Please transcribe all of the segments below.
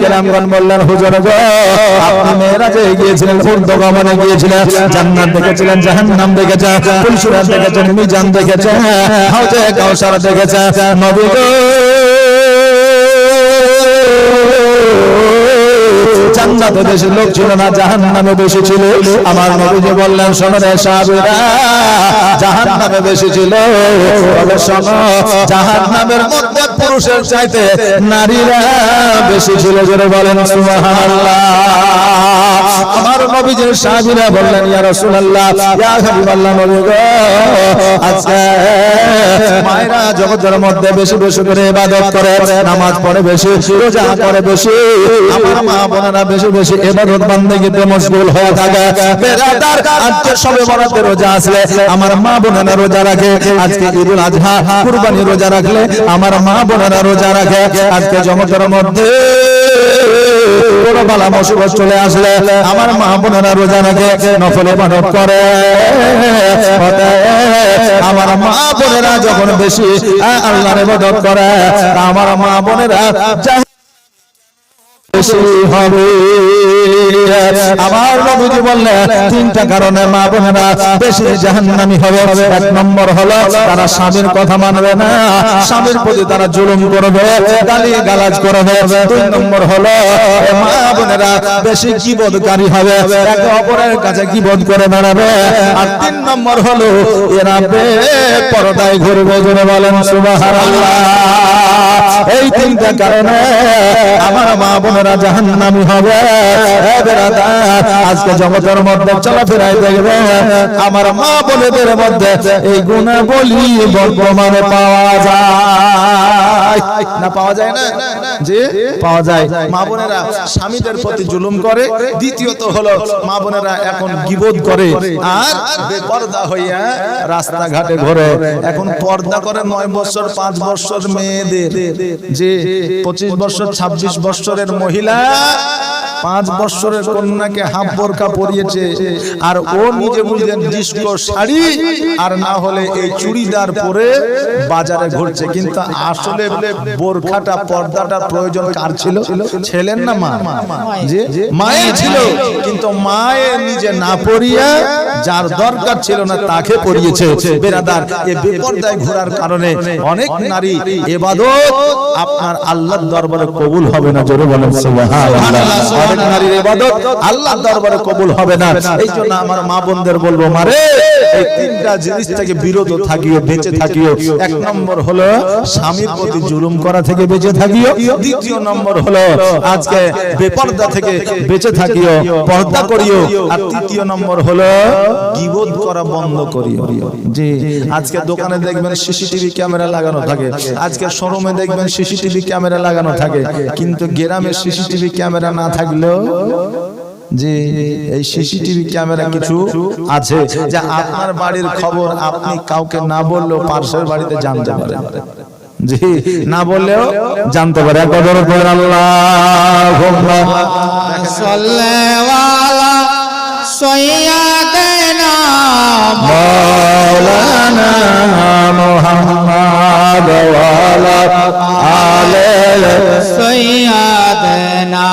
কেরামগণ বললেন, হুজুর গো, আপনি মেয়েরাজে গিয়েছিলেন উর্দগমনে গিয়েছিলেন, জান্নাত দেখেছিলেন, জাহান্নাম দেখেছেন ফুলসুরাত দেখেছেন মিজান দেখেছেন হাউজে কাউসার দেখেছেন নবী গো জান্নাতে বেশি লোক ছিল না, জাহান্নামে বেশি ছিল। আমার নবীজি বললেন, শোনো রে সাহাবীরা, জাহান্নামে বেশি ছিল। তবে শোনো, জাহান্নামের মধ্যে পুরুষের চাইতে নারীরা বেশি ছিল, জোরে বলেন, সুবহানাল্লাহ। নবীজির সাহাবীরা বললেন, ইয়া রাসূলুল্লাহ, ইয়া হাবিবাল্লাহ নবী গো, আজকে মায়েরা জগতের মধ্যে বেশি বেশি করে ইবাদত করে, নামাজ পড়ে বেশি, রোজা বেশি, আমার মা বোনেরা বেশি বেশি ইবাদত মশগুল হয়ে থাকে। আজকে সবে রোজা আমার মা বোনেরা রোজা রাখে, আজকে ঈদুল কুরবানি রোজা রাখলে আমার মা বোনেরা রোজা রাখে, আজকে জগতের মধ্যে বড় বালা মুসিবত চলে আসলে, আমার মা বোনেরা রোজা রাখে, নফল মানব করে। আমার মা বোনেরা যখন বেশি আল্লাহর মদত করে আমার মা বোনেরা হবে। আমার নবীজি বললেন, তিনটা কারণে মা বোনেরা বেশি জাহান্নামী হবে। এক নম্বর হলো, তারা স্বামীর কথা মানবে না। স্বামীর প্রতি তারা জুলুম করবে গালি গালাজ করবে। দুই নম্বর হলো মা বোনেরা বেশি কিবোধকারী হবে। একে অপরের কাছে কিবোধ করে বেড়াবে। আর তিন নম্বর হলো, এরা বে পরদায় ঘুরবে জুড়ে বলেন, সুবহানাল্লাহ। এই তিনটা কারণে আমার মা বোনেরা জাহান্নামী হবে। আজকে জগতের মধ্যে চলাফেরায় দেখবে, আমার মা বোনেদের মধ্যে এই গুণে বলি বর্তমানে পাওয়া যায়। না পাওয়া যায় না? যে পাওয়া যায়। মা বোনেরা স্বামীদের প্রতি জুলুম করে। দ্বিতীয়ত হলো মা বোনেরা এখন গিবোধ করে। আর পর্দা হইয়া রাস্তাঘাটে ঘরে। এখন পর্দা করে নয় বছর, পাঁচ বছর মেয়েদের। যে পঁচিশ বছর, ছাব্বিশ বছরের মহিলা পাঁচ বছরের কন্যাকে হাফ বোরকা পরিয়েছে, আর ও নিজে বুঝলেন ডিস্কো শাড়ি, আর না হলে এই চুড়িদার পরে বাজারে ঘুরছে। কিন্তু আসলে বোরখাটা পর্দাটা প্রয়োজন কার ছিল? ছেলেন না মা? যে মায়ের ছিল। কিন্তু মায়ের নিজে না পরিয়া যার দরকার ছিল না তাকে পরিয়েছে বেরাদার এই বেপর্দায় ঘোরার কারণে অনেক নারী এবাদত আপনার আল্লাহর দরবারে কবুল হবে না জোরে বলেন সুবহানাল্লাহ। অনেক নারীর ইবাদত আল্লাহর দরবারে কবুল হবে না। এই জন্য আমার মা বোনদের বলব মারে এই তিনটা জিনিস থেকে বিরত থাকিও বেঁচে থাকিও। এক নম্বর হলো স্বামীর প্রতি জুলুম করা থেকে বেঁচে থাকিও। দ্বিতীয় নম্বর হলো আজকে বেপর্দা থেকে বেঁচে থাকিও পর্দা করিও। আর তৃতীয় নম্বর হলো গিবত করা বন্ধ জি আজকে দোকানে দেখবেন সিসিটিভি ক্যামেরা লাগানো থাকে, আজকে শোরুমে দেখবেন সিসিটিভি ক্যামেরা লাগানো থাকে, কিন্তু গ্রামে সিসিটিভি ক্যামেরা না থাকলেও যে এই সিসিটিভি ক্যামেরা কিছু আছে, যে আপনার বাড়ির খবর আপনি কাউকে না বললেও পার্শ্বের বাড়িতে জানতে পারেন। জি, না বললেও জানতে পারে। একবার করে আল্লাহ সল্লেওয়ালা সৈয়াদেনা মৌলানা মোহাম্মদ ওয়ালা আলে সৈয়াদেনা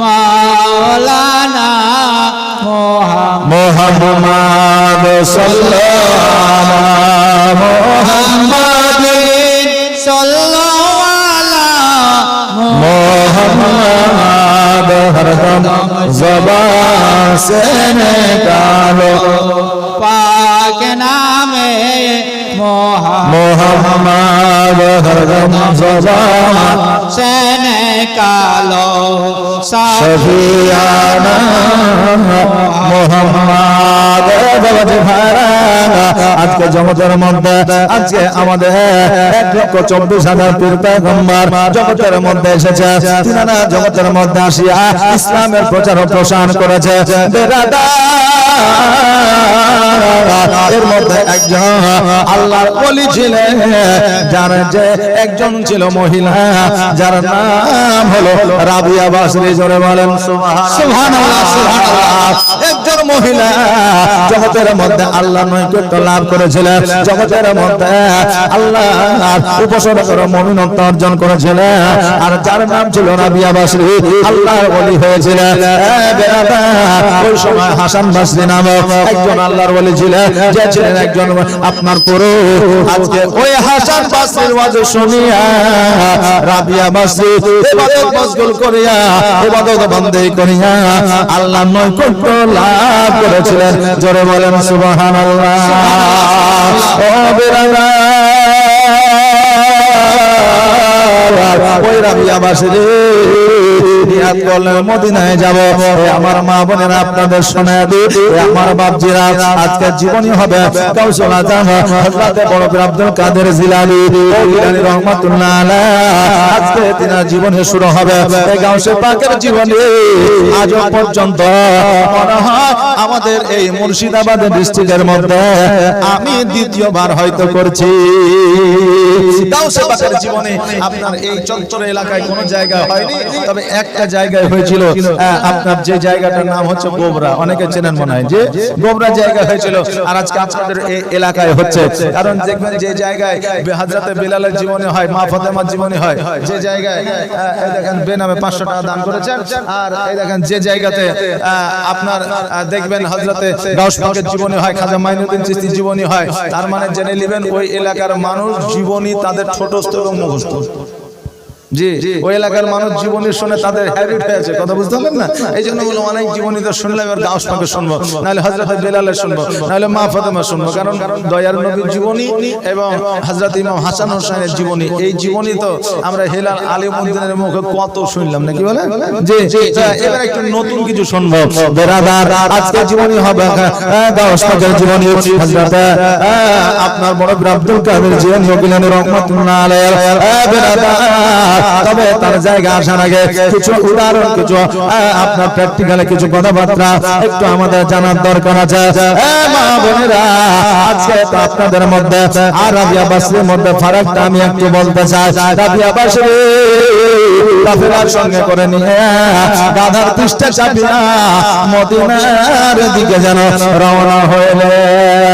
মাওলানা মোহাম্মদ মোহাম্মদ সাল্লাল্লাহু মোহাম্মদ মোহাম্মদ হরদম জবান সে নিকালো পাক মোহাম্মদ হরদম কালো মোহাম্মদ আজকে জগতের মধ্যে আজকে আমাদের এক লক্ষ চব্বিশ হাজার জগতের মধ্যে এসেছে। তিনারা জগতের মধ্যে আসিয়া ইসলামের প্রচার ও প্রসার করেছে। এর মধ্যে একজন আল্লাহর ওলি ছিলেন যার যে একজন ছিল মহিলা, যার নাম হলো রাবিয়া বাসরি, জোরে বলেন একজন মহিলা জগতের মধ্যে আল্লাহ নৈকট্য লাভ করেছিলেন জগতের মধ্যে আল্লাহ উপাসনা করে মমিনত্ব অর্জন করেছিলেন আর যার নাম ছিল রাবিয়া বাসরি, আল্লাহর ওলি হয়েছিলেন ওই সময় হাসান বাসরি নামক একজন আল্লাহর ওলি ছিলেন যে ছিলেন একজন আপনার পুরো আজকে ওই হাসান বাসরির ওয়াজ শুনিয়া, রাবিয়া বাসরি ইবাদত মশগুল করিয়া ইবাদত বন্দী করিয়া আল্লাহ নৈকট্য লাভ করেছিলেন। জোরে বলেন, সুবহানাল্লাহ। ও বেরাদা, ওই রাবিয়া বাসরি মদিনায় যাব। আমার মা বোনেরা আপনাদের শোনা দি, এ আমার বাপজিরা আজকে জীবনী হবে হযরতে বড় পীর আব্দুল কাদের জিলানী রহমাতুল্লাহ আজকে তিনার জীবনে শুরু হবে। এই গাউসে পাকের জীবনী আজ পর্যন্ত আমাদের এই মুর্শিদাবাদ ডিস্ট্রিক্টের মধ্যে আমি দ্বিতীয়বার হয়তো করছি। গাউসে পাকের জীবনে, আপনার এই চঞ্চল এলাকায় কোনো জায়গায় হয়নি, তবে একটা জায়গায় হয়েছিল আপনার যে জায়গাটার নাম হচ্ছে গোবরা। অনেকে চেনেন মনে হয় যে গোবরা জায়গা হয়েছিল। আর আজকে আপনাদের এই এলাকায় হচ্ছে। কারণ দেখবেন যে জায়গায় হাজরাতে বেলালের জীবনে হয়, মা ফাতেমার জীবনে হয়। যে জায়গায় দেখেন বেনামে পাঁচশো টাকা দান করেছেন। আর এই দেখেন যে জায়গাতে আপনার দেখবেন হজরতে গাউস পাকের জীবনী হয়, খাজা মাইনুদ্দিন চিস্তি জীবনী হয়। তার মানে জেনে নেবেন ওই এলাকার মানুষ জীবনী তাদের ছোটস্থ এবং মুখস্থ। জি ওই এলাকার মানুষ জীবনী শুনে তাদের হ্যাবিট হয়েছে কথা বুঝতে পারলেন না? এই জন্য বলো অনেক জীবনী তো শুনলে এবার গাউস পাকে শুনব। নাহলে হজরত বেলালে শুনব। নাহলে মা ফাতেমা শুনব। কারণ দয়ার নবীর জীবনী এবং হজরত ইমাম হাসান হোসেনের জীবনী। এই জীবনী তো আমরা হেলাল আলিমুদ্দিনের মুখে কত শুনলাম নাকি বলে? জি এবার একটু নতুন কিছু শুনব। বেরাদার আজকে জীবনী হবে। গাউস পাকের জীবনী হজরত আপনার বড় আব্দুল কাদের জীবনী ওকিলানি রহমাতুল্লাহ আলাইহি। বেরাদার তবে তার জায়গা আসার আগে কিছু উদাহরণ, কিছু আপনার প্র্যাকটিক্যালে কিছু কথাবার্তা একটু আমাদের জানার দরকার আছে। আপনাদের মধ্যে আর মধ্যে ফারাকটা আমি একটু বলতে চাই। সঙ্গে করে নিয়ে গাধার চাপিয়া মদিনার দিকে যেন রওনা হইলেন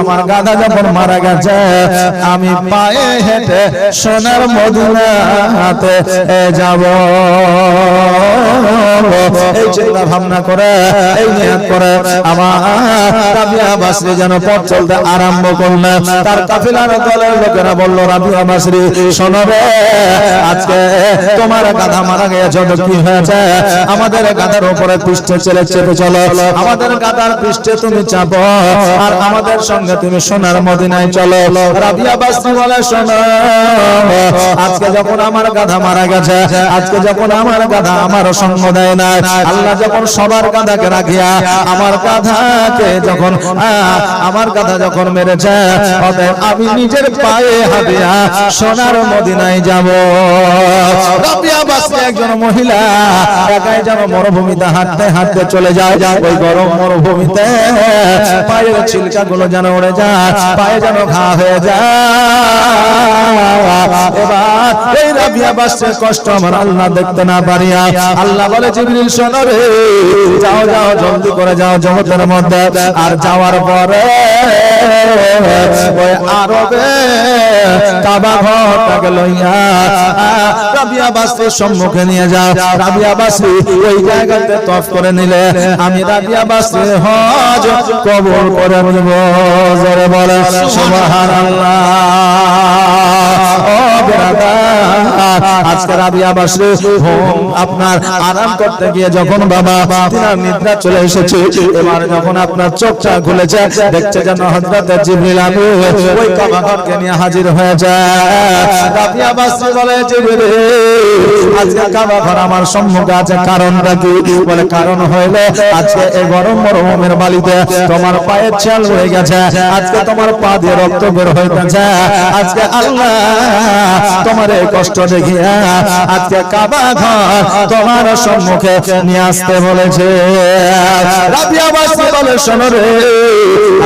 আমার গাধা যখন মারা গেছে, আমি পায়ে হেঁটে সোনার মদিনাতে যাব। এই চিন্তা ভাবনা করে, এই নিয়ত করে আমার রাবিয়া বাসরি যেন পথ চলতে আরম্ভ করলে, তার কাফিলার দলের লোকেরা বলল রাবিয়া বাসরি শোনো রে, আজকে তোমার গাধা মারা গেছে কি হয়েছে? আমাদের গাধার উপরে পৃষ্ঠে চেলে চেপে চলো। আমাদের গাধার পৃষ্ঠে তুমি চাপো, আর আমাদের সঙ্গে তুমি সোনার মদিনায় চলো। আজকে যখন আমার গাধা মারা গেছে, আজকে যখন আমার গাধা আমার সঙ্গ দেয় না আল্লাহ যখন সবার গাধাকে রাখিয়া আমার গাধাকে যখন আমার গাধা যখন মেরেছে, অতএব আমি নিজের পায়ে হাতিয়া সোনার মদিনায় যাব। একজন মহিলা একাই যেন মরুভূমিতে হাঁটতে হাঁটতে চলে যায়। ওই গরম মরুভূমিতে পায়ের ছিলকা গুলো যেন উড়ে যায় পায়ে যেন ঘা হয়ে যায় এই রাবিয়া বাসের কষ্ট আমার আল্লাহ দেখতে না পারিয়া। আল্লাহ বলে, জিবরিল, শোনো রে, যাও যাও, জলদি করে যাও জগতের মধ্যে। আর যাওয়ার পরে ওই আরবে কাবা ঘরটাকে লইয়া রাবিয়া বাসের সম্মুখে নিয়ে যাও। রাবিয়া বাসি ওই জায়গাতে তফ করে নিলে আমি রাবিয়া বাসি হজ কবুল করে নেব। জোরে বলে, সুবহানাল্লাহ। ও বেরাদার আজকে রাবিয়া বাসরে আপনার আরাম করতে গিয়ে যখন বাবা নিদ্রা চলে এসেছে, এবার যখন আপনার চোখটা খুলেছে, দেখছে যেন হযরত জিবরিল আমিন ওই নিয়ে হাজির হয়ে যায়। রাবিয়া বাসরে বলে, জিবরিল, আজকে কাবা ঘর আমার সম্মুখে আছে, কারণটা কি? বলে, কারণ হইল আজকে এই গরম মরুভূমির বালিতে তোমার পায়ের চাল হয়ে গেছে। আজকে তোমার পা দিয়ে রক্ত বের হইতেছে। আজকে আল্লাহ তোমার এই কষ্ট দেখিয়া আজকে কাবা ঘর তোমার সম্মুখে নিয়ে আসতে বলেছে। বলে শোনো রে,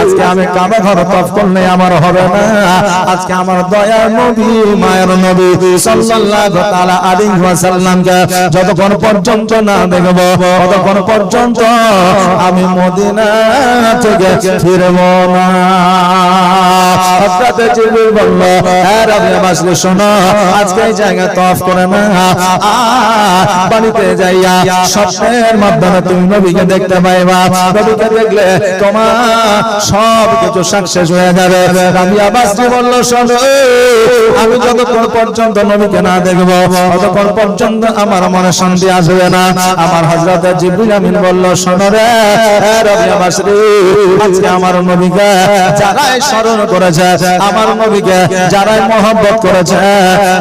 আজকে আমি কাবা ঘর তফ করলে আমার হবে না। আজকে আমার দয়ার নবী, মায়ের নবী সাল্লাল্লাহু তাআলা আলাইহি ওয়াসাল্লামকে যতক্ষণ পর্যন্ত না দেখব, ততক্ষণ পর্যন্ত আমি মদিনা থেকে ফিরব না। হযরত জিবরিল বলল হ্যাঁ শোনো, আজকে এই জায়গা তফ করে না। বাড়িতে যাইয়া স্বপ্নের মাধ্যমে তুমি নবীকে দেখতে পাইবা। নবীকে দেখলে তোমার সব কিছু সাকসেস হয়ে যাবে। বলল, শোনো, আমি যতক্ষণ পর্যন্ত নবীকে না দেখব, ততক্ষণ পর্যন্ত আমার মনে শান্তি আসবে না। আমার হযরত জিবরিল আমিন বলল, শোনো রে এ রাবিয়া আজকে আমার নবীকে যারাই স্মরণ করেছে আমার নবীকে যারাই মহব্বত করেছে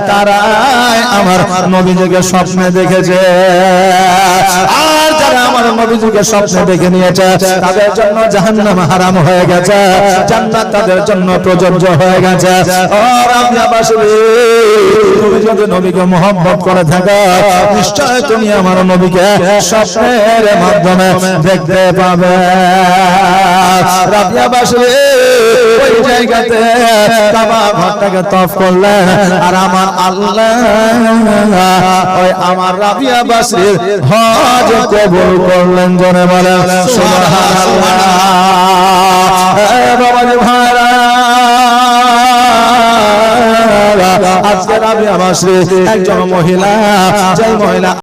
তারাই আমার নবীজিকে স্বপ্নে দেখেছে। আমার স্বপ্নে দেখে নিয়েছে। তাদের জন্য জাহান্নাম হারাম হয়ে গেছে। জান্নাত তাদের জন্য প্রযোজ্য হয়ে গেছে। তুমি যদি নবীকে মহব্বত করে থাকো, নিশ্চয় তুমি আমার নবীকে স্বপ্নের মাধ্যমে দেখতে পাবে। রাবিয়া বাসরে ওই জায়গাতে করলেন আর আমার আল্লাহ আমার রাবিয়া করলেন জনে ভাইরা। আজকে একজন মহিলা যে মহিলা